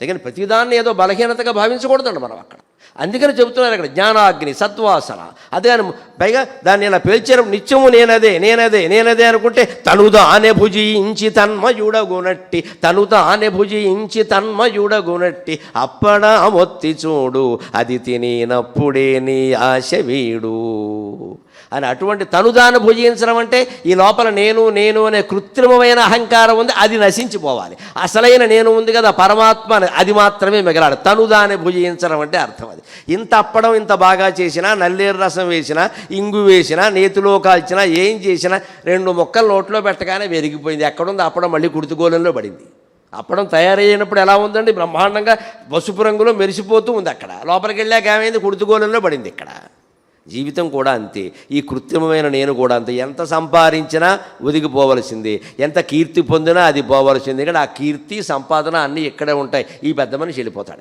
అందుకని ప్రతిదాన్ని ఏదో బలహీనతగా భావించకూడదండి మనం అక్కడ. అందుకని చెబుతున్నారు అక్కడ జ్ఞానాగ్ని సత్వాసన. అదే అని పైగా దాన్ని ఇలా పేల్చారు నిత్యము నేనదే నేనదే నేనదే అనుకుంటే తనుదా ఆనె భుజించి తన్మయుడగునట్టి తనుదా ఆనె భుజించి తన్మయుడగునట్టి అప్పడ మొత్తి చూడు అది తినినప్పుడే నీ ఆశ వీడు. అని అటువంటి తనుదాన్ని భుజించడం అంటే ఈ లోపల నేను నేను అనే కృత్రిమమైన అహంకారం ఉంది అది నశించిపోవాలి. అసలైన నేను ఉంది కదా పరమాత్మ అది మాత్రమే మిగలాడు. తనుదాన్ని భుజించడం అంటే అర్థం అది. ఇంత అప్పడం ఇంత బాగా చేసినా నల్లేరు రసం వేసినా ఇంగు వేసినా నేతిలో కాల్చినా ఏం చేసినా రెండు మొక్కలు నోట్లో పెట్టగానే వెరిగిపోయింది. ఎక్కడుంది? అప్పడం మళ్ళీ కుర్తుగోళంలో పడింది. అప్పడం తయారయ్యినప్పుడు ఎలా ఉందండి? బ్రహ్మాండంగా పసుపు రంగులో మెరిసిపోతూ ఉంది అక్కడ. లోపలికి వెళ్ళాక ఏమైంది? కుర్తుగోళంలో పడింది ఇక్కడ. జీవితం కూడా అంతే. ఈ కృత్రిమమైన నేను కూడా అంతే. ఎంత సంపాదించినా ఒదిగిపోవలసిందే. ఎంత కీర్తి పొందినా అది పోవలసిందే. కానీ ఆ కీర్తి సంపాదన అన్నీ ఇక్కడే ఉంటాయి. ఈ పెద్ద మనిషి వెళ్ళిపోతాడు.